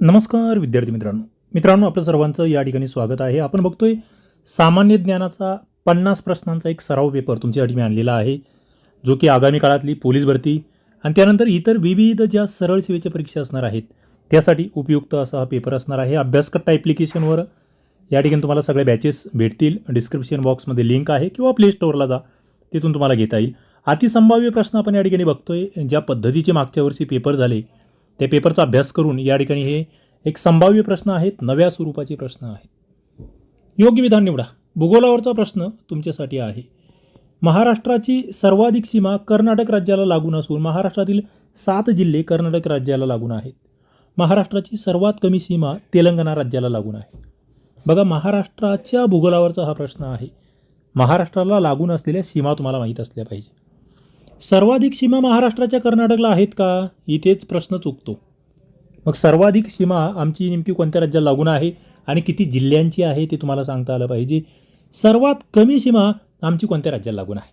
नमस्कार विद्यार्थी मित्रांनो. मित्रांनो आपलं सर्वांचं या ठिकाणी स्वागत आहे. आपण बघतोय सामान्य ज्ञानाचा पन्नास प्रश्नांचा एक सराव पेपर तुमच्यासाठी मी आणलेला आहे जो की आगामी काळातली पोलीस भरती आणि त्यानंतर इतर विविध ज्या सरळ सेवेच्या परीक्षा असणार आहेत त्यासाठी उपयुक्त असा हा पेपर असणार आहे. अभ्यासकट्टा ॲप्लिकेशनवर या ठिकाणी तुम्हाला सगळे बॅचेस भेटतील. डिस्क्रिप्शन बॉक्समध्ये लिंक आहे किंवा प्ले स्टोअरला जा तिथून तुम्हाला घेता येईल. अतिसंभाव्य प्रश्न आपण या ठिकाणी बघतोय ज्या पद्धतीचे मागच्या वर्षी पेपर झाले ते पेपरचा अभ्यास करून या ठिकाणी हे एक संभाव्य प्रश्न आहेत नव्या स्वरूपाचे प्रश्न आहेत. योग्य विधान निवडा. भूगोलावरचा प्रश्न तुमच्यासाठी आहे. महाराष्ट्राची सर्वाधिक सीमा कर्नाटक राज्याला लागून असून महाराष्ट्रातील सात जिल्हे कर्नाटक राज्याला लागून आहेत. महाराष्ट्राची सर्वात कमी सीमा तेलंगणा राज्याला लागून आहे. बघा महाराष्ट्राच्या भूगोलावरचा हा प्रश्न आहे. महाराष्ट्राला लागून असलेल्या सीमा तुम्हाला माहीत असल्या पाहिजे. सर्वाधिक सीमा महाराष्ट्राच्या कर्नाटकला आहेत का? इथेच प्रश्न चुकतो. मग सर्वाधिक सीमा आमची नेमकी कोणत्या राज्याला लागून आहे आणि किती जिल्ह्यांची आहे ते तुम्हाला सांगता आलं पाहिजे. सर्वात कमी सीमा आमची कोणत्या राज्याला लागून आहे?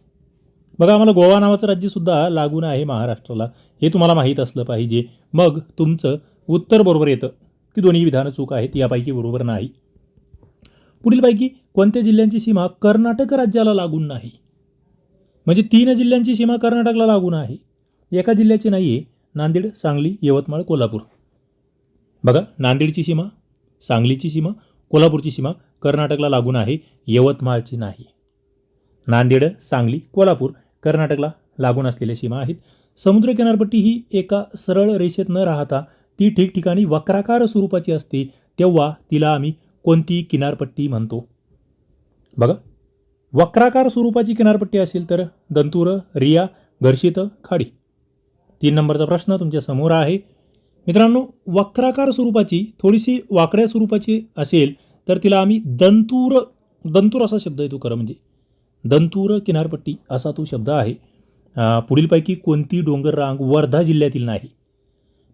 बघा आम्हाला गोवा नावाचं राज्यसुद्धा लागून आहे महाराष्ट्राला. हे तुम्हाला माहीत असलं पाहिजे. मग तुमचं उत्तर बरोबर येतं की दोन्ही विधानं चूक आहेत यापैकी बरोबर नाही. पुढीलपैकी कोणत्या जिल्ह्यांची सीमा कर्नाटक राज्याला लागून नाही? म्हणजे तीन जिल्ह्यांची सीमा कर्नाटकला लागून आहे. एका जिल्ह्याची नाही आहे नांदेड सांगली यवतमाळ कोल्हापूर. बघा नांदेडची सीमा सांगलीची सीमा कोल्हापूरची सीमा कर्नाटकला लागून आहे यवतमाळची नाही. नांदेड सांगली कोल्हापूर कर्नाटकला लागून असलेल्या सीमा आहेत. समुद्र किनारपट्टी ही एका सरळ रेषेत न राहता ती ठिकठिकाणी वक्राकार स्वरूपाची असते तेव्हा तिला आम्ही कोणती किनारपट्टी म्हणतो. बघा वक्राकार स्वरूपाची किनारपट्टी असेल तर दंतुर रिया घर्षित खाडी. तीन नंबरचा प्रश्न तुमच्यासमोर आहे. मित्रांनो वक्राकार स्वरूपाची थोडीशी वाकड्या स्वरूपाची असेल तर तिला आम्ही दंतूर दंतूर असा शब्द येतो खरं म्हणजे. दंतूर किनारपट्टी असा तो शब्द आहे. पुढीलपैकी कोणती डोंगर रांग वर्धा जिल्ह्यातील नाही.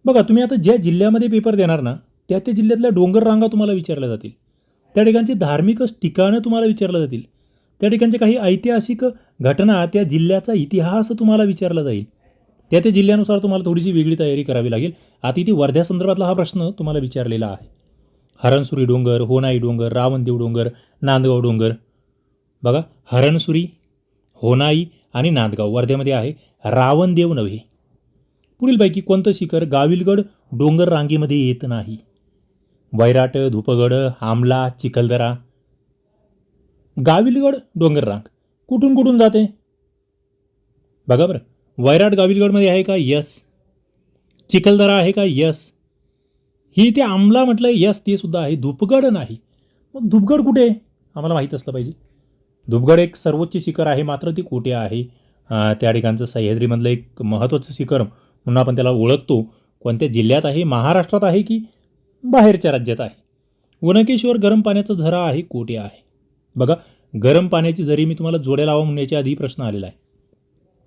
बघा तुम्ही आता ज्या जिल्ह्यामध्ये पेपर देणार ना त्या त्या जिल्ह्यातल्या डोंगर रांगा तुम्हाला विचारल्या जातील. त्या ठिकाणची धार्मिक ठिकाणं तुम्हाला विचारल्या जातील. त्या ठिकाणच्या काही ऐतिहासिक घटना त्या जिल्ह्याचा इतिहास तुम्हाला विचारला जाईल. त्या त्या जिल्ह्यानुसार तुम्हाला थोडीशी वेगळी तयारी करावी लागेल. आता इथे वर्ध्यासंदर्भातला हा प्रश्न तुम्हाला विचारलेला आहे. हरणसुरी डोंगर होनाई डोंगर रावणदेव डोंगर नांदगाव डोंगर. बघा हरणसुरी होनाई आणि नांदगाव वर्ध्यामध्ये आहे. रावणदेव नव्हे. पुढीलपैकी कोणतं शिखर गाविलगड डोंगर रांगेमध्ये येत नाही? वैराट धुपगड आमला चिखलदरा. गाविलगड डोंगररांग कुठून कुठून जाते? बघा बरं. वैराट गाविलगडमध्ये आहे का? यस चिखलदरा आहे का? यस ही ते आमला म्हटलं यस ते सुद्धा आहे. धुपगड नाही. मग धुपगड कुठे? आहे आम्हाला माहीत असलं पाहिजे. धुपगड एक सर्वोच्च शिखर आहे मात्र ती कुठे आहे? त्या ठिकाणचं सह्याद्रीमधलं एक महत्त्वाचं शिखर म्हणून आपण त्याला ओळखतो. कोणत्या जिल्ह्यात आहे महाराष्ट्रात आहे की बाहेरच्या राज्यात आहे? वनकेश्वर गरम पाण्याचा झरा आहे कोठे आहे? बघा गरम पाण्याची जरी मी तुम्हाला जोड्या लावा म्हणण्याच्या आधी प्रश्न आलेला आहे.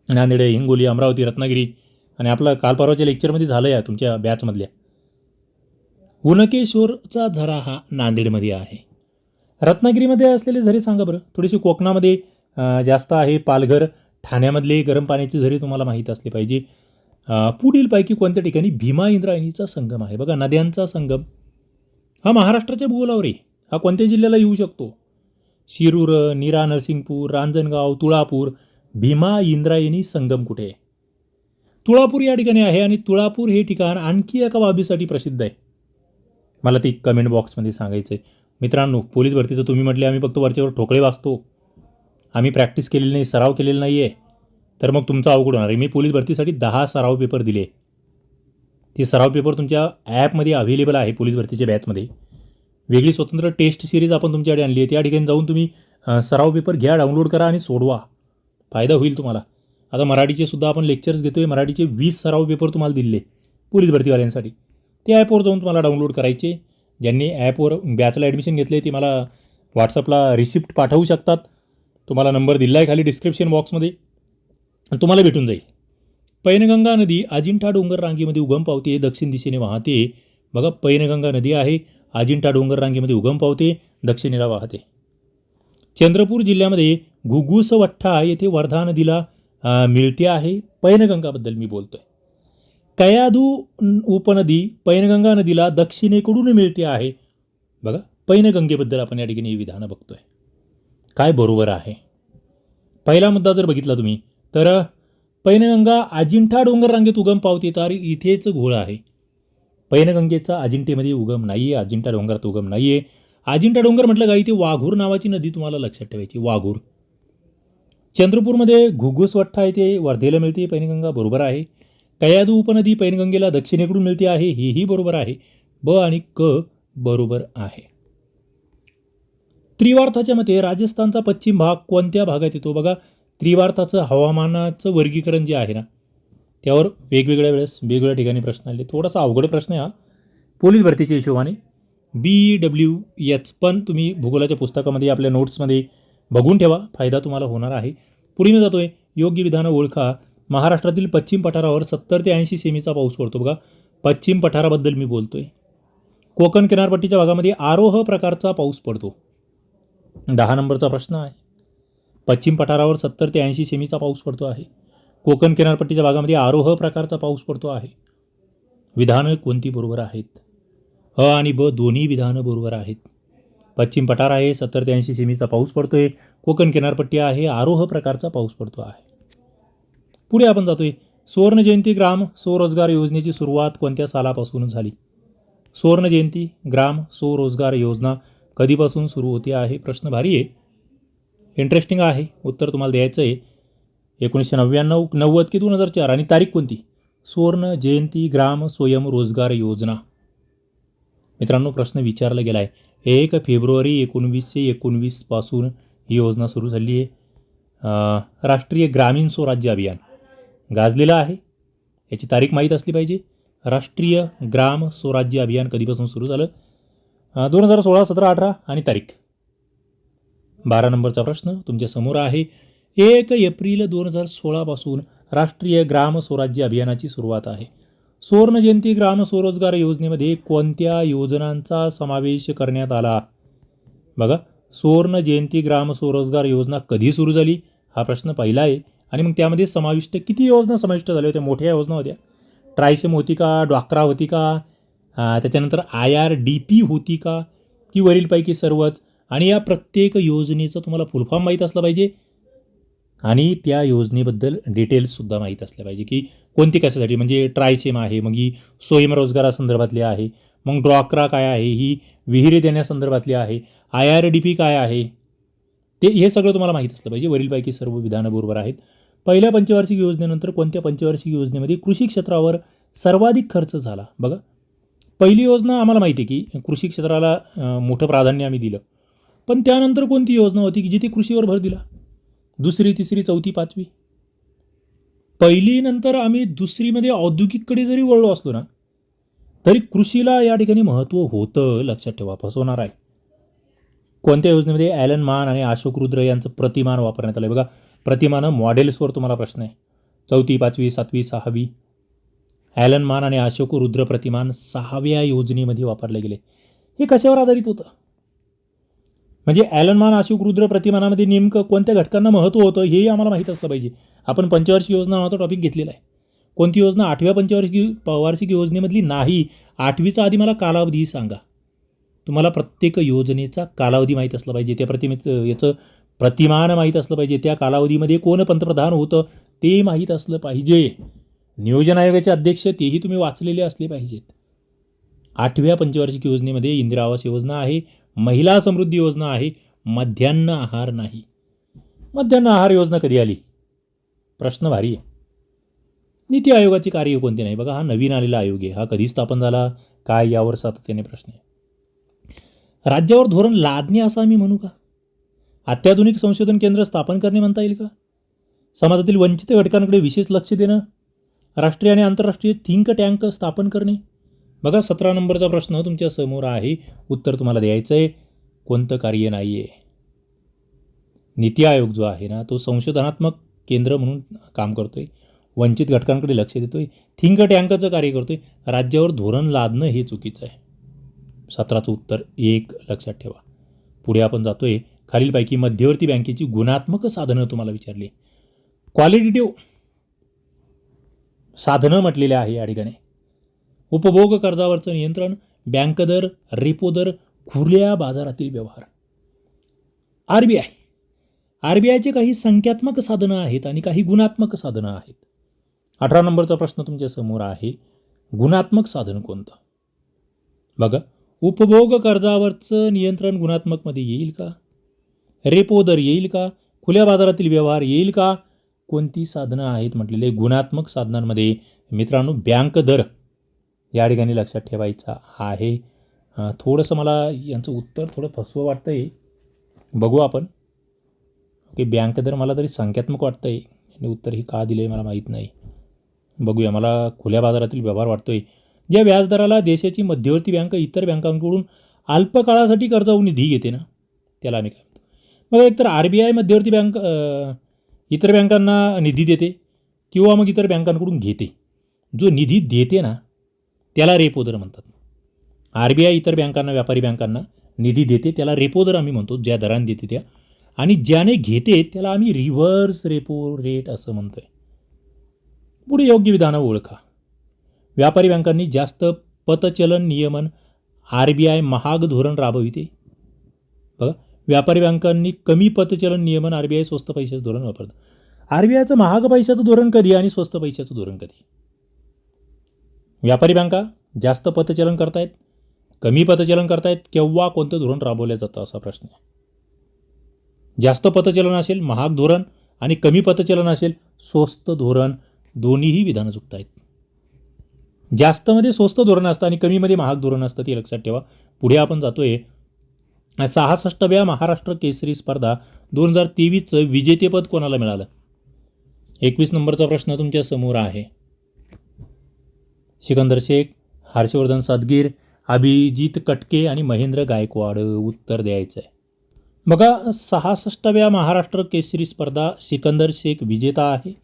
नांदेड हिंगोली अमरावती रत्नागिरी आणि आपलं काल परवाच्या लेक्चरमध्ये झालं आहे तुमच्या बॅचमधल्या उनकेश्वरचा झरा हा नांदेडमध्ये आहे. रत्नागिरीमध्ये असलेले झरे सांगा बरं. थोडीशी कोकणामध्ये जास्त आहे. पालघर ठाण्यामधले गरम पाण्याची झरे तुम्हाला माहीत असले पाहिजे. पुढीलपैकी कोणत्या ठिकाणी भीमा इंद्रायणीचा संगम आहे? बघा नद्यांचा संगम. हा महाराष्ट्राच्या भूगोलावर आहे. हा कोणत्या जिल्ह्याला येऊ शकतो? शिरूर नीरा नरसिंगपूर रांजणगाव तुळापूर भीमा इंद्रायणी संगम कुठे? आहे तुळापूर या ठिकाणी आहे आणि तुळापूर हे ठिकाण आणखी एका बाबीसाठी प्रसिद्ध आहे. मला ती कमेंट बॉक्समध्ये सांगायचं आहे मित्रांनो पोलीस भरतीचं तुम्ही म्हटले आम्ही फक्त वरच्यावर ठोकळे वाचतो. आम्ही प्रॅक्टिस केलेली नाही सराव केलेला नाही आहे तर मग तुमचा अवघड होणार आहे. मी पोलीस भरतीसाठी दहा सराव पेपर दिले. ते सराव पेपर तुमच्या ॲपमध्ये अव्हेलेबल आहे पोलीस भरतीच्या बॅचमध्ये वेगळी स्वतंत्र टेस्ट सिरीज आपण तुमच्याकडे आणली आहे. त्या ठिकाणी जाऊन तुम्ही सराव पेपर घ्या डाउनलोड करा आणि सोडवा. फायदा होईल तुम्हाला. आता मराठीचे सुद्धा आपण लेक्चर्स घेतो आहे मराठीचे वीस सराव पेपर तुम्हाला दिले पोलीस भरतीवाल्यांसाठी. ते ॲपवर जाऊन तुम्हाला डाउनलोड करायचे. ज्यांनी ॲपवर बॅचला ॲडमिशन घेतले ते मला व्हॉट्सअपला रिसिप्ट पाठवू शकतात. तुम्हाला नंबर दिला आहे खाली डिस्क्रिप्शन बॉक्समध्ये तुम्हाला भेटून जाईल. पैनगंगा नदी अजिंठा डोंगर रांगेमध्ये उगम पावते. दक्षिण दिशेने वाहते. बघा पैनगंगा नदी आहे. अजिंठा डोंगर रांगेमध्ये उगम पावते दक्षिणेला वाहते. चंद्रपूर जिल्ह्यामध्ये घुगुसवठ्ठा येथे वर्धा नदीला मिळते आहे. पैनगंगाबद्दल मी बोलतोय. कयादू उपनदी पैनगंगा नदीला दक्षिणेकडून मिळते आहे. बघा पैनगंगेबद्दल आपण या ठिकाणी ही विधानं बघतोय. काय बरोबर आहे? पहिला मुद्दा जर बघितला तुम्ही तर पैनगंगा अजिंठा डोंगर रांगेत उगम पावते तर इथेच घोळ आहे. पैनगंगेचा अजिंठेमध्ये उगम नाही आहे अजिंठा डोंगरात उगम नाही आहे अजिंठा डोंगर म्हटलं का इथे वाघूर नावाची नदी तुम्हाला लक्षात ठेवायची वाघूर. चंद्रपूरमध्ये घुगुसवट्टा येथे वर्धेला मिळते पैनगंगा बरोबर आहे. कयादू उपनदी पैनगंगेला दक्षिणेकडून मिळते आहे हेही बरोबर आहे. ब आणि क बरोबर आहे. त्रिवार्थाच्या मते राजस्थानचा पश्चिम भाग कोणत्या भागात येतो? बघा त्रिवार्थाचं हवामानाचं वर्गीकरण जे आहे ना त्यावर वेगवेगळ्या वेळेस वेगवेगळ्या ठिकाणी प्रश्न आले. थोडासा अवघड प्रश्न आहे हा. पोलीस भरतीच्या हिशोबाने बी डब्ल्यू एच पण तुम्ही भूगोलाच्या पुस्तकामध्ये आपल्या नोट्समध्ये बघून ठेवा. फायदा तुम्हाला होणार आहे. पुढे मी जातोय. योग्य विधानं ओळखा. महाराष्ट्रातील पश्चिम पठारावर सत्तर ते ऐंशी सेमीचा पाऊस पडतो बघा. पश्चिम पठाराबद्दल मी बोलतोय. कोकण किनारपट्टीच्या भागामध्ये आरोह प्रकारचा पाऊस पडतो. दहा नंबरचा प्रश्न आहे. पश्चिम पठारावर सत्तर ते ऐंशी सेमीचा पाऊस पडतो आहे. कोकण किनारपट्टीच्या भागामध्ये आरोह प्रकारचा पाऊस पडतो आहे. विधानं कोणती बरोबर आहेत? अ आणि ब दोन्ही विधानं बरोबर आहेत. पश्चिम पठार आहे सत्तर ते ऐंशी सेमीचा पाऊस आहे कोकण किनारपट्टी आहे आरोह प्रकारचा पाऊस पडतो आहे. पुढे आपण जातोय. सुवर्ण जयंती ग्राम स्वरोजगार योजनेची सुरुवात कोणत्या सालापासून झाली? सुवर्ण जयंती ग्राम स्वरोजगार योजना कधीपासून सुरू होते आहे? प्रश्न भारी आहे. इंटरेस्टिंग आहे. उत्तर तुम्हाला द्यायचं आहे एकोणीसशे नव्याण्णव नव्वद की दोन हजार चार आणि तारीख कोणती? सुवर्ण जयंती ग्राम स्वयं रोजगार योजना. मित्रांनो प्रश्न विचारला गेला आहे एक फेब्रुवारी एकोणवीसशे एकोणवीसपासून ही योजना सुरू झाली आहे. राष्ट्रीय ग्रामीण स्वराज्य अभियान. गाजलेलं आहे. याची तारीख माहीत असली पाहिजे. राष्ट्रीय ग्राम स्वराज्य अभियान कधीपासून सुरू झालं? दोन हजार सोळा सतरा अठरा आणि तारीख. बारा नंबरचा प्रश्न तुमच्यासमोर आहे. एक एप्रिल दोन हजार सोळापासून राष्ट्रीय ग्राम स्वराज्य अभियानाची सुरुवात आहे. सुवर्णजयंती ग्राम स्वरोजगार योजनेमध्ये कोणत्या योजनांचा समावेश करण्यात आला? बघा सुवर्ण जयंती ग्राम स्वरोजगार योजना कधी सुरू झाली? हा प्रश्न पहिला आहे. आणि मग त्यामध्ये समाविष्ट किती योजना समाविष्ट झाल्या होत्या? मोठ्या योजना होत्या. ट्रायसेम होती का? डॉक्रा होती का? त्याच्यानंतर आय आर डी पी होती का? की वरीलपैकी सर्वच? आणि या प्रत्येक योजनेचं तुम्हाला फुलफॉर्म माहीत असलं पाहिजे. आणि त्या योजनेबद्दल डिटेल्ससुद्धा माहीत असल्या पाहिजे की कोणती कशासाठी? म्हणजे ट्रायसेम आहे मग ही स्वयंरोजगारासंदर्भातली आहे मग ड्रॉक्रा काय आहे ही विहिरी देण्यासंदर्भातली आहे आय आर डी पी काय आहे? ते हे सगळं तुम्हाला माहीत असलं पाहिजे. वरीलपैकी सर्व विधानं बरोबर आहेत. पहिल्या पंचवार्षिक योजनेनंतर कोणत्या पंचवार्षिक योजनेमध्ये कृषी क्षेत्रावर सर्वाधिक खर्च झाला? बघा. पहिली योजना आम्हाला माहिती आहे की कृषी क्षेत्राला मोठं प्राधान्य आम्ही दिलं. पण त्यानंतर कोणती योजना होती की जिथे कृषीवर भर दिला? दुसरी तिसरी चौथी पाचवी. पहिली नंतर आम्ही दुसरीमध्ये औद्योगिककडे जरी वळलो असलो ना तरी कृषीला या ठिकाणी महत्त्व होतं लक्षात ठेवा फसवणार आहे. कोणत्या योजनेमध्ये ॲलन मान आणि अशोक रुद्र यांचं प्रतिमान वापरण्यात आलं आहे बघा प्रतिमानं मॉडेल्सवर तुम्हाला प्रश्न आहे. चौथी पाचवी सातवी सहावी. ॲलन मान आणि अशोक रुद्र प्रतिमान सहाव्या योजनेमध्ये वापरले गेले. हे कशावर आधारित होतं? म्हणजे ॲलन मान रुद्र प्रतिमानामध्ये नेमकं कोणत्या घटकांना महत्त्व होतं हेही आम्हाला माहीत असलं पाहिजे. आपण पंचवार्षिक योजना नावाचा टॉपिक घेतलेला आहे. कोणती योजना आठव्या पंचवार्षिक वार्षिक योजनेमधली नाही आठवीचा आधी मला कालावधी सांगा. तुम्हाला प्रत्येक योजनेचा कालावधी माहीत असला पाहिजे. त्या प्रतिमेचं याचं प्रतिमान माहीत असलं पाहिजे. त्या कालावधीमध्ये कोण पंतप्रधान होतं ते माहीत असलं पाहिजे. नियोजन आयोगाचे अध्यक्ष तेही तुम्ही वाचलेले असले पाहिजेत. आठव्या पंचवार्षिक योजनेमध्ये इंदिरा आवास योजना आहे. महिला समृद्धी योजना आहे मध्यान्ह आहार नाही. मध्यान्ह आहार योजना कधी आली? प्रश्न भारी आहे. नीती आयोगाची कार्य कोणती नाही? बघा हा नवीन आलेला आयोग आहे. हा कधी स्थापन झाला? काय यावर सातत्याने प्रश्न आहे? राज्यावर धोरण लादणे असं आम्ही म्हणू का? अत्याधुनिक संशोधन केंद्र स्थापन करणे म्हणता येईल का? समाजातील वंचित घटकांकडे विशेष लक्ष देणं? राष्ट्रीय आणि आंतरराष्ट्रीय थिंक टँक स्थापन करणे? बघा सतरा नंबरचा प्रश्न तुमच्यासमोर आहे. उत्तर तुम्हाला द्यायचं आहे. कोणतं कार्य नाही आहे नीती आयोग जो आहे ना तो संशोधनात्मक केंद्र म्हणून काम करतोय. वंचित घटकांकडे लक्ष देतोय. थिंक टँकचं कार्य करतोय. राज्यावर धोरण लादणं हे चुकीचं आहे. सतराचं उत्तर एक लक्षात ठेवा. पुढे आपण जातोय. खालीलपैकी मध्यवर्ती बँकेची गुणात्मक साधनं तुम्हाला विचारली. क्वालिटेटिव्ह साधनं म्हटलेली आहे या ठिकाणी. उपभोग कर्जावरचं नियंत्रण बँक दर रेपो दर खुल्या बाजारातील व्यवहार. R B I. R B आयचे काही संख्यात्मक साधनं आहेत आणि काही गुणात्मक साधनं आहेत. अठरा नंबरचा प्रश्न तुमच्यासमोर आहे. गुणात्मक साधन कोणतं? बघा उपभोग कर्जावरचं नियंत्रण गुणात्मकमध्ये येईल का? रेपो दर येईल का? खुल्या बाजारातील व्यवहार येईल का? कोणती साधनं आहेत म्हटलेले गुणात्मक साधनांमध्ये? मित्रांनो बँक दर. या ठिकाणी लक्षात ठेवायचा आहे. थोडंसं मला यांचं उत्तर थोडं फसवं वाटतं आहे बघू आपण. ओके बँक दर मला तरी संख्यात्मक वाटतं आहे आणि उत्तर हे का दिलं आहे मला माहीत नाही. बघूया मला खुल्या बाजारातील व्यवहार वाटतो आहे ज्या व्याजदराला देशाची मध्यवर्ती बँक इतर बँकांकडून अल्पकाळासाठी कर्जाऊ निधी घेते ना त्याला आम्ही काय म्हणतो? मग एकतर आर बी आय मध्यवर्ती बँक इतर बँकांना निधी देते किंवा मग इतर बँकांकडून घेते. जो निधी देते ना त्याला रेपो दर म्हणतात. आर बी आय इतर बँकांना व्यापारी बँकांना निधी देते त्याला रेपो दर आम्ही म्हणतो ज्या दराने देते त्या. आणि ज्याने घेते त्याला आम्ही रिव्हर्स रेपो रेट असं म्हणतो आहे पुढे योग्य विधानं ओळखा. व्यापारी बँकांनी जास्त पतचलन नियमन आर बी आय महाग धोरण राबविते. बघा व्यापारी बँकांनी कमी पतचलन नियमन आर बी आय स्वस्त पैशाचं धोरण वापरतं. आर बी आयचं महाग पैशाचं धोरण कधी आणि स्वस्त पैशाचं धोरण कधी? व्यापारी बँका जास्त पतचलन करतायत कमी पतचलन करतायत केव्हा कोणतं धोरण राबवलं जातं असा प्रश्न आहे. जास्त पतचलन असेल महाग धोरण आणि कमी पतचलन असेल स्वस्त धोरण दोन्हीही विधानं चुकत आहेत जास्तमध्ये स्वस्त धोरण असतं आणि कमीमध्ये महाग धोरण असतं ते लक्षात ठेवा. पुढे आपण जातोय. सहासष्टव्या महाराष्ट्र केसरी स्पर्धा दोन हजार तेवीसचं विजेतेपद कोणाला मिळालं? एकवीस नंबरचा प्रश्न तुमच्यासमोर आहे. सिकंदर शेख हर्षवर्धन सदगीर अभिजित कटके आणि महेंद्र गायकवाड उत्तर द्यायचं आहे बघा सहासष्टव्या महाराष्ट्र केसरी स्पर्धा सिकंदर शेख विजेता आहे.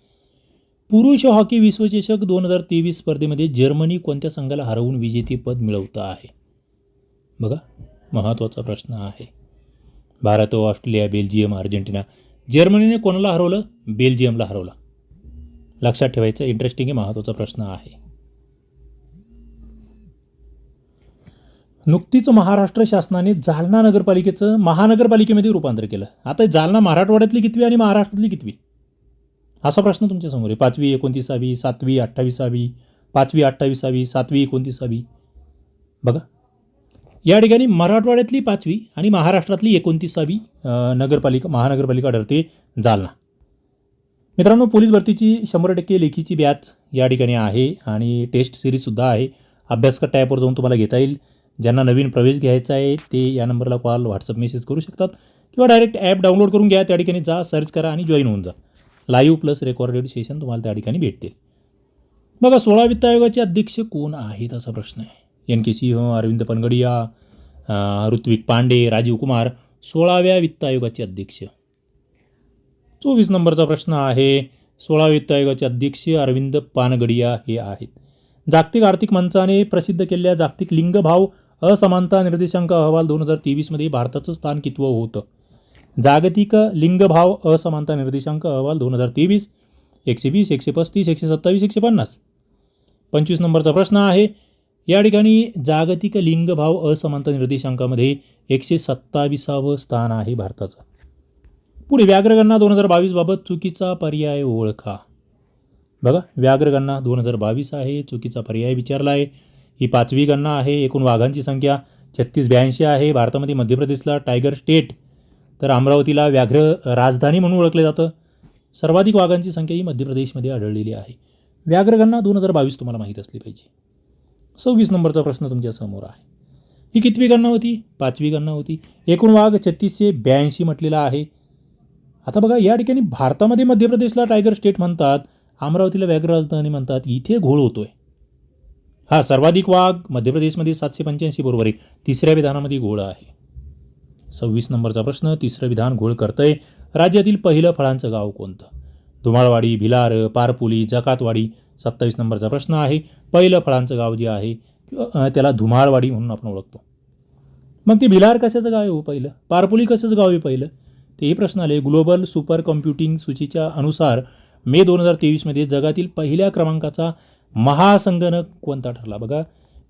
पुरुष हॉकी विश्वचषक दोन हजार तेवीस स्पर्धेमध्ये जर्मनी कोणत्या संघाला हरवून विजेतेपद मिळवतं आहे? बघा महत्त्वाचा प्रश्न आहे. Bharat Australia Belgium Argentina. जर्मनीने कोणाला हरवलं? बेल्जियमला हरवलं. लक्षात ठेवायचं इंटरेस्टिंग आहे महत्त्वाचा प्रश्न आहे. नुकतीच महाराष्ट्र शासनाने जालना नगरपालिकेचं महानगरपालिकेमध्ये रूपांतर केलं. आता जालना मराठवाड्यातली कितवी आणि महाराष्ट्रातली कितवी? असा प्रश्न तुमच्यासमोर आहे. पाचवी एकोणतीसावी सातवी अठ्ठावीसावी पाचवी अठ्ठावीसावी सातवी एकोणतीसावी. बघा. या ठिकाणी मराठवाड्यातली पाचवी आणि महाराष्ट्रातली एकोणतीसावी नगरपालिका महानगरपालिका ठरते जालना. मित्रांनो पोलीस भरतीची शंभर टक्के लेखीची बॅच या ठिकाणी आहे आणि टेस्ट सिरीजसुद्धा आहे. अभ्यासक टॅपवर जाऊन तुम्हाला घेता येईल. ज्यांना नवीन प्रवेश घ्यायचा आहे ते या नंबरला कॉल व्हॉट्सअप मेसेज करू शकतात किंवा डायरेक्ट ॲप डाउनलोड करून घ्या त्या ठिकाणी जा सर्च करा आणि जॉईन होऊन जा. लाईव्ह प्लस रेकॉर्डेड सेशन तुम्हाला त्या ठिकाणी भेटतील. बघा सोळा वित्त आयोगाचे अध्यक्ष कोण आहेत असा प्रश्न आहे. एन के सिंह अरविंद पनगडिया ऋत्विक पांडे राजीव कुमार सोळाव्या वित्त आयोगाचे अध्यक्ष. चोवीस नंबरचा प्रश्न आहे सोळा वित्त आयोगाचे अध्यक्ष अरविंद पानगडिया हे आहेत. जागतिक आर्थिक मंचाने प्रसिद्ध केलेल्या जागतिक लिंगभाव असमानता निर्देशांक अहवाल दोन हजार तेवीसमध्ये भारताचं स्थान कितवं होतं. जागतिक लिंगभाव असमानता निर्देशांक अहवाल दोन हजार तेवीस एकशे वीस एकशे पस्तीस एकशे सत्तावीस एकशे पन्नास पंचवीस नंबरचा प्रश्न आहे या ठिकाणी जागतिक लिंगभाव असमानता निर्देशांकामध्ये एकशे सत्तावीसावं स्थान आहे भारताचं. पुढे व्याघ्रगणना दोन हजार बावीसबाबत चुकीचा पर्याय ओळखा. बघा व्याघ्रगणना दोन हजार बावीस आहे चुकीचा पर्याय विचारला आहे ही पाचवी गणना आहे एकूण वाघांची संख्या. छत्तीस ब्याऐंशी आहे. भारतामध्ये मध्य प्रदेशला टायगर स्टेट तर अमरावतीला व्याघ्र राजधानी म्हणून ओळखलं जातं. सर्वाधिक वाघांची संख्या ही मध्य प्रदेशमध्ये आढळलेली आहे. व्याघ्रगणना दोन हजार बावीस तुम्हाला माहीत असली पाहिजे. सव्वीस नंबरचा प्रश्न तुमच्यासमोर आहे. ही कितवी गणना होती? पाचवी गणना होती. एकूण वाघ छत्तीसशे ब्याऐंशी म्हटलेला आहे. आता बघा या ठिकाणी भारतामध्ये मध्य प्रदेशला टायगर स्टेट म्हणतात. अमरावतीला व्याघ्र राजधानी म्हणतात. इथे घोळ होतो आहे हा सर्वाधिक वाघ मध्य प्रदेशमध्ये सातशे पंच्याऐंशी बरोबर आहे तिसऱ्या विधानामध्ये घोळ आहे. सव्वीस नंबरचा प्रश्न तिसरं विधान घोळ करतंय. राज्यातील पहिलं फळांचं गाव कोणतं? धुमाळवाडी भिलार पारपुली जकातवाडी सत्तावीस नंबरचा प्रश्न आहे. पहिलं फळांचं गाव जे आहे किंवा त्याला धुमाळवाडी म्हणून आपण ओळखतो. मग ते भिलार कशाचं गाव आहे हो पहिलं? पारपुली कशाचं गाव आहे पहिलं? तेही प्रश्न आले. ग्लोबल सुपर कम्प्युटिंग सूचीच्या अनुसार मे दोन हजार तेवीसमध्ये जगातील पहिल्या क्रमांकाचा महासंगणक कोणता ठरला? बघा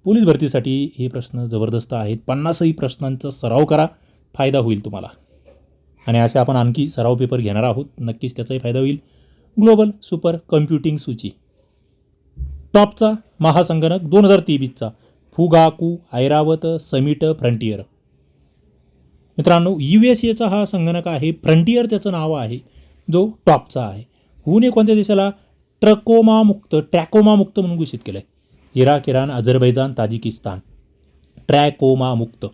पोलीस भरतीसाठी हे प्रश्न जबरदस्त आहेत. पन्नासही प्रश्नांचा सराव करा फायदा होईल तुम्हाला. आणि असे आपण आणखी सराव पेपर घेणार आहोत. नक्कीच त्याचाही फायदा होईल. ग्लोबल सुपर कम्प्युटिंग सूची. टॉपचा महासंगणक दोन हजार तेवीसचा फुगाकू ऐरावत समिट फ्रंटियर. मित्रांनो यू एस एचा हा संगणक आहे. फ्रंटियर त्याचं नाव आहे जो टॉपचा आहे. हुने कोणत्या देशाला ट्रकोमामुक्त मुक्त ट्रॅकोमा मुक्त म्हणून घोषित केलं आहे Iraq Iran Azerbaijan Tajikistan. Trachoma मुक्त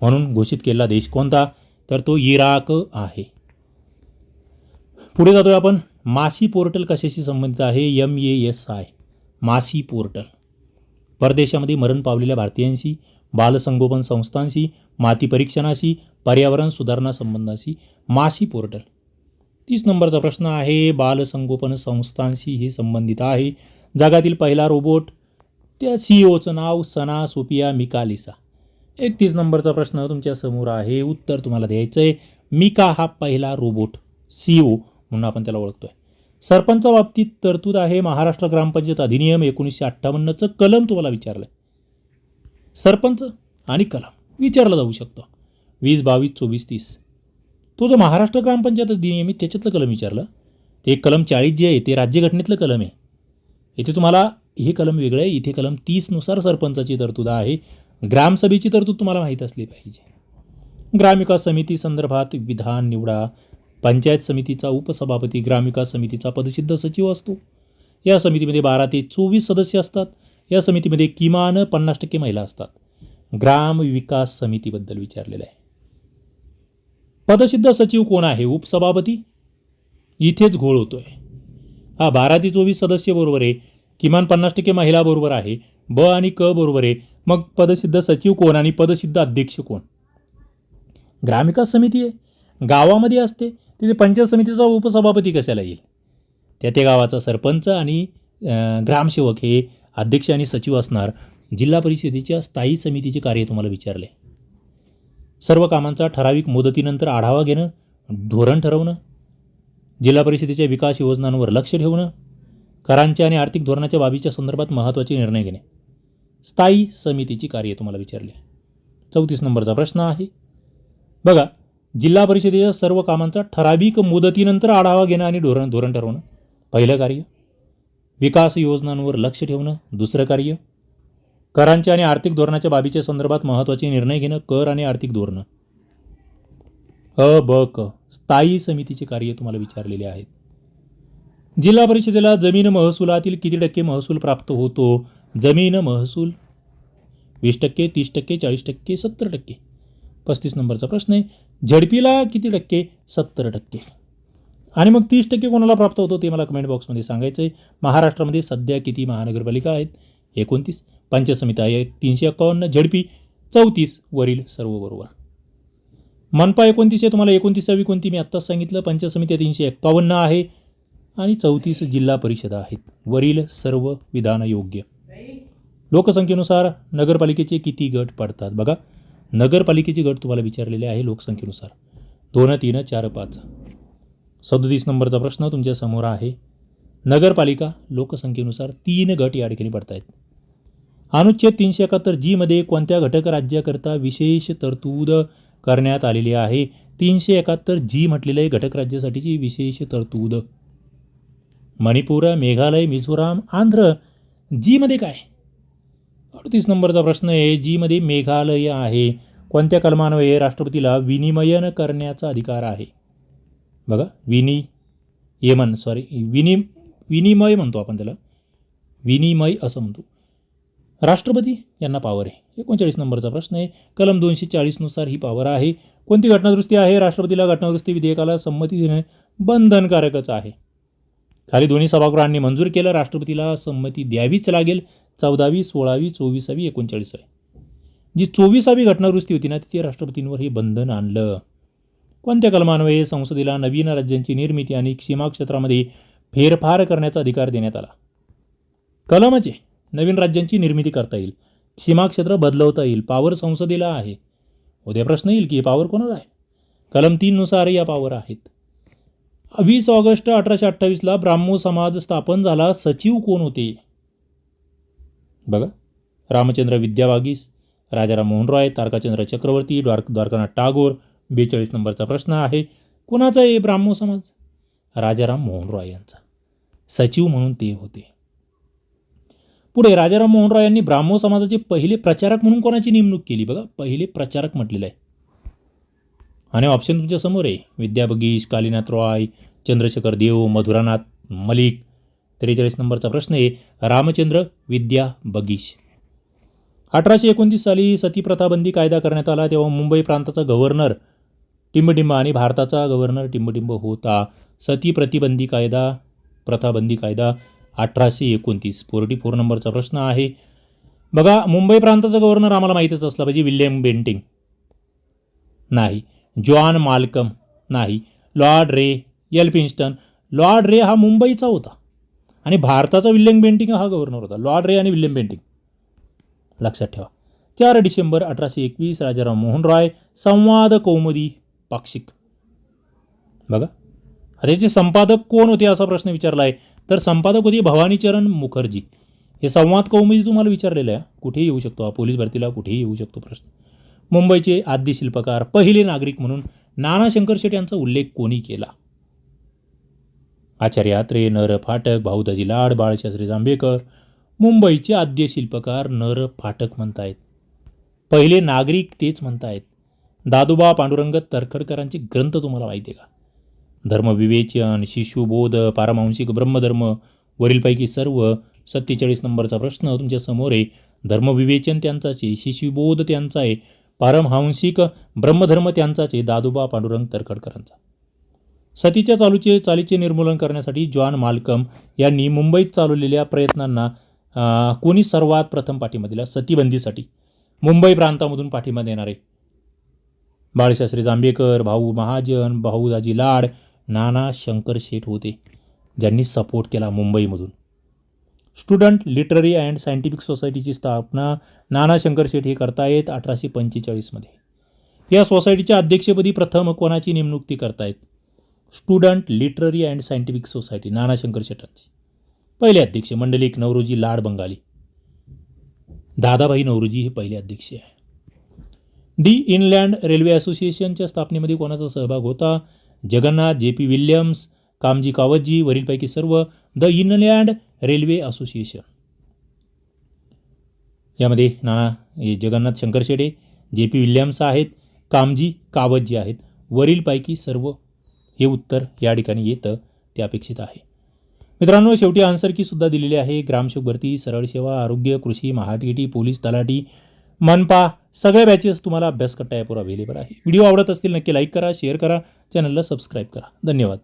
म्हणून घोषित केलेला देश कोणता? तर तो इराक आहे. पुढे जातोय आपण. मासी पोर्टल कशाशी संबंधित आहे? M A S I MASI portal. परदेशामध्ये मरण पावलेल्या भारतीयांशी बालसंगोपन संस्थांशी माती परीक्षणाशी पर्यावरण सुधारणा संबंधाशी मासी पोर्टल. तीस नंबरचा प्रश्न आहे बालसंगोपन संस्थांशी हे संबंधित आहे. जगातील पहिला रोबोट त्या सी ओचं नाव सना सोपिया मिकालिसा. एकतीस नंबरचा प्रश्न तुमच्यासमोर आहे उत्तर तुम्हाला द्यायचं आहे मिका हा पहिला रोबोट सी ओ म्हणून आपण त्याला ओळखतो आहे सरपंचा बाबतीत तरतूद आहे महाराष्ट्र ग्रामपंचायत अधिनियम एकोणीसशे अठ्ठावन्नचं कलम तुम्हाला विचारलं आहे सरपंच आणि कलम विचारला जाऊ शकतो. वीस बावीस चोवीस तीस. तो जो महाराष्ट्र ग्रामपंचायत अधिनियम आहे त्याच्यातलं कलम विचारलं. ते एक कलम चाळीस जे आहे ते राज्यघटनेतलं कलम आहे. इथे तुम्हाला हे कलम वेगळं आहे. इथे कलम तीसनुसार सरपंचाची तरतूद आहे. ग्रामसभेची तरतूद तुम्हाला माहीत असली पाहिजे. ग्रामविकास समिती संदर्भात विधान निवडा. पंचायत समितीचा उपसभापती ग्रामविकास समितीचा पदसिद्ध सचिव असतो. या समितीमध्ये बारा ते चोवीस सदस्य असतात. या समितीमध्ये किमान पन्नास टक्के महिला असतात. ग्राम विकास समितीबद्दल विचारलेलं आहे. पदसिद्ध सचिव कोण आहे उपसभापती? इथेच घोळ होतो आहे हा बारा ते चोवीस सदस्य बरोबर आहे किमान पन्नास टक्के महिला बरोबर आहे ब आणि क बरोबर आहे मग पदसिद्ध सचिव कोण आणि पदसिद्ध अध्यक्ष कोण? ग्रामविकास समिती आहे. गावामध्ये असते तिथे पंचायत समितीचा उपसभापती कशाला येईल? त्या त्या गावाचा सरपंच आणि ग्रामसेवक हे अध्यक्ष आणि सचिव असणार जिल्हा परिषदेच्या स्थायी समितीचे कार्य तुम्हाला विचारले. सर्व कामांचा ठराविक मुदतीनंतर आढावा घेणं धोरण ठरवणं जिल्हा परिषदेच्या विकास योजनांवर लक्ष ठेवणं करांच्या आणि आर्थिक धोरणाच्या बाबीच्या संदर्भात महत्त्वाचे निर्णय घेणे. स्थायी समितीची कार्य तुम्हाला विचारले. चौतीस नंबरचा प्रश्न आहे. बघा जिल्हा परिषदेच्या सर्व कामांचा ठराविक मुदतीनंतर आढावा घेणं आणि धोरण धोरण ठरवणं. पहिलं कार्य विकास योजनांवर लक्ष ठेवणं. दुसरं कार्य करांच्या आणि आर्थिक धोरणाच्या बाबीच्या संदर्भात महत्त्वाचे निर्णय घेणं कर आणि आर्थिक धोरणं. अ ब क स्थायी समितीचे कार्य तुम्हाला विचारलेले आहेत. जिल्हा परिषदेला जमीन महसुलातील किती टक्के महसूल प्राप्त होतो? जमीन महसूल वीस टक्के तीस टक्के चाळीस टक्के सत्तर टक्के? पस्तीस नंबरचा प्रश्न आहे. झडपीला किती टक्के? सत्तर टक्के. आणि मग तीस टक्के कोणाला प्राप्त होतो ते मला कमेंट बॉक्समध्ये सांगायचं आहे महाराष्ट्रामध्ये सध्या किती महानगरपालिका आहेत? एकोणतीस पंचायत एक आहे तीनशे एकावन्न झडपी चौतीस वरील सर्व बरोबर. मनपा एकोणतीस आहे तुम्हाला एकोणतीसावी कोणती मी आत्ताच सांगितलं पंचसमित्या तीनशे एक्कावन्न आहे आणि चौतीस जिल्हा परिषदा आहेत वरील सर्व विधान योग्य लोकसंख्येनुसार नगरपालिकेचे किती गट पडतात बघा. नगरपालिकेचे गट तुम्हाला विचारलेले आहे लोकसंख्येनुसार. दोन तीन चार पाच. सदोतीस नंबरचा प्रश्न तुमच्यासमोर आहे. नगरपालिका लोकसंख्येनुसार तीन गट या ठिकाणी पडत आहेत अनुच्छेद तीनशे एकाहत्तर जीमध्ये कोणत्या घटक राज्याकरता विशेष तरतूद करण्यात आलेली आहे? तीनशे एकाहत्तर जी म्हटलेलं आहे घटक राज्यासाठीची विशेष तरतूद. मणिपूर मेघालय मिझोराम आंध्र. जीमध्ये काय? अडतीस नंबरचा प्रश्न आहे. जीमध्ये मेघालय आहे. कोणत्या कलमान्वये राष्ट्रपतीला विनिमयन करण्याचा अधिकार आहे? बघा विनी येमन सॉरी विनि विनिमय म्हणतो आपण त्याला. विनिमय असं म्हणतो. राष्ट्रपती यांना पॉवर आहे. एकोणचाळीस नंबरचा प्रश्न आहे. कलम दोनशे चाळीसनुसार ही पॉवर आहे. कोणती घटनादुरुस्ती आहे? राष्ट्रपतीला घटनादुरुस्ती विधेयकाला संमती देणे बंधनकारकच आहे. खाली दोन्ही सभागृहांनी मंजूर केलं. राष्ट्रपतीला संमती द्यावीच लागेल. चौदावी सोळावी चोवीसावी एकोणचाळीसावी. जी चोवीसावी घटनादुरुस्ती होती ना तिथे राष्ट्रपतींवर हे बंधन आणलं. कोणत्या कलमान्वये संसदेला नवीन राज्यांची निर्मिती आणि सीमा क्षेत्रामध्ये फेरफार करण्याचा अधिकार देण्यात आला? कलमचे नवीन राज्यांची निर्मिती करता येईल. सीमाक्षेत्र बदलवता येईल. पॉवर संसदेला आहे. उद्या प्रश्न येईल की हे पॉवर कोणाला आहे? कलम तीननुसार या पॉवर आहेत. वीस ऑगस्ट अठराशे अठ्ठावीसला ब्राह्मो समाज स्थापन झाला. सचिव कोण होते? बघा. रामचंद्र विद्यावागीस राजाराम मोहन रॉय तारकाचंद्र चक्रवर्ती द्वार द्वारकानाथ टागोर बेचाळीस नंबरचा प्रश्न आहे. कोणाचा आहे ब्राह्मो समाज? राजाराम मोहन रॉय यांचा. सचिव म्हणून ते होते. पुढे राजाराम मोहन राय यांनी ब्राह्मो समाजाचे पहिले प्रचारक म्हणून कोणाची नेमणूक केली? बघा पहिले प्रचारक म्हटलेलं आहे. आणि ऑप्शन तुमच्यासमोर आहे. विद्या बगीश कालीनाथ रॉय चंद्रशेखर देव मधुरानाथ मलिक. त्रेचाळीस नंबरचा प्रश्न आहे. रामचंद्र विद्या बगीश अठराशे एकोणतीस साली सतीप्रथाबंदी कायदा करण्यात आला. तेव्हा मुंबई प्रांताचा गव्हर्नर टिंबटिंब आणि भारताचा गव्हर्नर टिंबटिंब होता. सती प्रतिबंधी कायदा प्रथाबंदी कायदा अठराशे एकोणतीस. फोर्टी फोर नंबरचा प्रश्न आहे. बघा मुंबई प्रांताचा गव्हर्नर आम्हाला माहीतच असला पाहिजे विल्यम बेंटिंग. नाही. John Malcolm. नाही. Lord Reay Elphinstone Lord Reay हा मुंबईचा होता. आणि भारताचा विल्यम बेंटिंग हा गव्हर्नर होता. लॉर्ड रे आणि विल्यम बेंटिंग. लक्षात ठेवा. चार डिसेंबर अठराशे एकवीस राजाराम मोहन रॉय संवाद कौमुदी पाक्षिक. बघा. आता याचे संपादक कोण होते असा प्रश्न विचारला आहे तर संपादक होती भवानीचरण मुखर्जी. हे संवाद कौमुदी तुम्हाला विचारलेलं आहे. कुठेही येऊ शकतो हा. पोलीस भरतीला कुठेही येऊ शकतो प्रश्न. मुंबईचे आद्य शिल्पकार पहिले नागरिक म्हणून नाना शंकर शेट यांचा उल्लेख कोणी केला? आचार्य आत्रे नर फाटक भाऊदाजी लाड बाळशास्त्री जांभेकर. मुंबईचे आद्य शिल्पकार नर फाटक म्हणतायत. पहिले नागरिक तेच म्हणतायत. दादोबा पांडुरंग तरखडकरांचे ग्रंथ तुम्हाला माहिती आहे का? धर्मविवेचन शिशुबोध पारमांशिक ब्रह्मधर्म वरीलपैकी सर्व सत्तेचाळीस नंबरचा प्रश्न तुमच्यासमोर आहे. धर्मविवेचन त्यांचाच आहे शिशुबोध त्यांचा आहे पारमहांसिक ब्रह्मधर्म त्यांचाच आहे दादोबा पांडुरंग तरखडकरांचा. सतीच्या चालूचे चालीचे निर्मूलन करण्यासाठी जॉन मालकम यांनी मुंबईत चालवलेल्या प्रयत्नांना कोणी सर्वात प्रथम पाठिंबा दिला? सतीबंदीसाठी. मुंबई प्रांतामधून पाठिंबा देणारे. बाळशास्त्री जांभेकर भाऊ महाजन भाऊदाजी लाड नाना शंकर शेठ होते ज्यांनी सपोर्ट केला मुंबईमधून. स्टुडंट लिटररी अँड सायंटिफिक सोसायटीची स्थापना नाना शंकर शेठ हे करतायत अठराशे पंचेचाळीसमध्ये या सोसायटीच्या अध्यक्षपदी प्रथम कोणाची नेमणूक करतायत? Student Literary and Scientific Society Nana Shankar शेठांची. पहिले अध्यक्ष मंडलिक नवरोजी लाड बंगाली. दादाभाई नवरोजी हे पहिले अध्यक्ष आहे. दी इनलँड रेल्वे असोसिएशनच्या स्थापनेमध्ये कोणाचा सहभाग होता? जगन्नाथ जे पी विल्यम्स कामजी कावतजी वरीलपैकी serve the inland railway association. यामध्ये नाना हे Jagannath Shankar Shede J P Williams आहेत कामजी कावतजी आहेत वरीलपैकी सर्व हे उत्तर या ठिकाणी येतं ते अपेक्षित आहे. मित्रांनो शेवटी आन्सर की सुद्धा दिलेली आहे. ग्रामसेवक भरती सरळ सेवा आरोग्य कृषी महाटीटी पोलीस तलाठी मनपा सगळ्या बॅचेस तुम्हाला अभ्यास करता ॲपवर अवेलेबल आहे. व्हिडिओ आवडत असतील नक्की लाईक करा शेअर करा चॅनलला सबस्क्राईब करा. धन्यवाद.